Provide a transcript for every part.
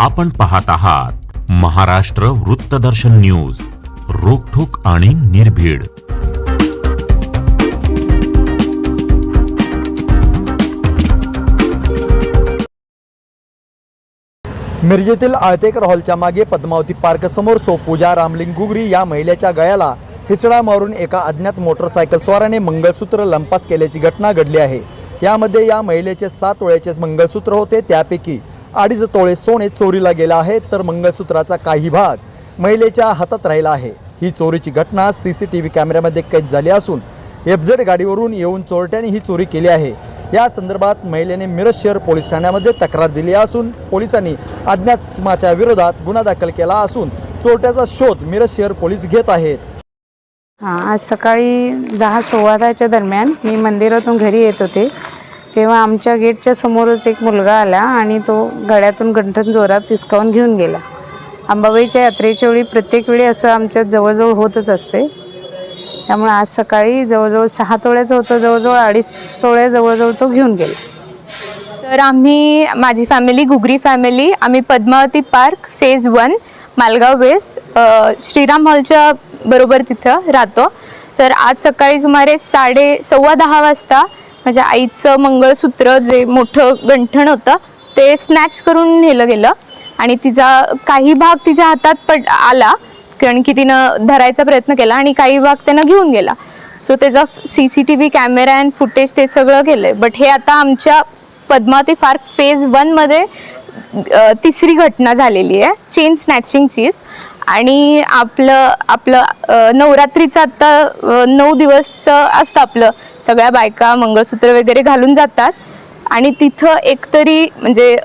आपण पाहत आहात महाराष्ट्र वृत्तदर्शन न्यूज रोखोक आणि निर्भीड. मिरजेतील आळतेकर हॉलच्या मागे पद्मावती पार्क समोर सोपूजा रामलिंग गुगरी या महिलेच्या गळ्याला हिसडा मारून एका अज्ञात मोटरसायकल स्वाराने मंगळसूत्र लंपास केल्याची घटना घडली आहे. यामध्ये या महिलेचे सात तोळ्याचे मंगळसूत्र होते त्यापैकी अडीच तोळे सोने चोरीला गेलं आहे तर मंगळसूत्राचा काही भाग महिलेच्या हातात राहिला आहे. ही चोरीची घटना सी सी टी व्ही कॅमेऱ्यामध्ये कैद झाली असून एफझेड गाडीवरून येऊन चोरट्याने ही चोरी केली आहे. या संदर्भात महिलेने मिरज शहर पोलीस ठाण्यामध्ये तक्रार दिली असून पोलिसांनी अज्ञातमाच्या विरोधात गुन्हा दाखल केला असून चोरट्याचा शोध मिरज शहर पोलीस घेत आहेत. हां आज सकाळी दहा सव्वादाच्या दरम्यान मी मंदिरातून घरी येत होते. तेव्हा आमच्या गेटच्या समोरच एक मुलगा आला आणि तो गळ्यातून गंठन जोरात तिसकावून घेऊन गेला. अंबाबाईच्या यात्रेच्या वेळी प्रत्येक वेळी असं आमच्यात जवळजवळ होतच असते. त्यामुळे आज सकाळी जवळजवळ सहा तोळ्याचं होतं जवळजवळ अडीच तोळ्या जवळजवळ तो घेऊन गेला. तर आम्ही माझी फॅमिली घुगरी फॅमिली आम्ही Padmavati park phase one Malgaon west Shriram हॉलच्या बरोबर तिथं राहतो. तर आज सकाळी सुमारे साडे सव्वा दहा वाजता माझ्या आईचं मंगळसूत्र जे मोठं गंठण होतं ते स्नॅच करून नेलं गेलं. आणि तिचा काही भाग तिच्या हातात पड आला कारण की तिनं धरायचा प्रयत्न केला आणि काही भाग त्यानं घेऊन गेला. सो त्याचा C C T V camera and footage ते सगळं गेलं आहे बट हे आता आमच्या पद्मावती फार्क फेज वनमध्ये तिसरी घटना झालेली आहे. चेन स्नॅचिंगचीच आणि आपलं आपलं नवरात्रीचं आत्ता नऊ दिवसचं असतं आपलं. सगळ्या बायका मंगळसूत्र वगैरे घालून जातात. आणि तिथं एकतरी म्हणजे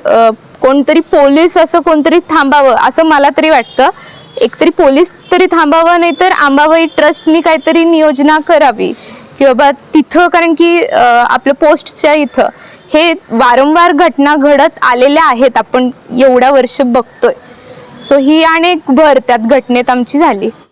कोणतरी पोलीस असं कोणतरी थांबावं असं मला तरी वाटतं. एकतरी पोलीस तरी थांबावं नाही तर आंबाबाई ट्रस्टनी काहीतरी नियोजना करावी. की बाबा तिथं कारण की आपलं पोस्टच्या इथं. हे वारंवार घटना घडत आलेल्या आहेत आपण एवढ्या वर्ष बघतोय. सो ही अनेक भर त्यात घटनेत आमची झाली.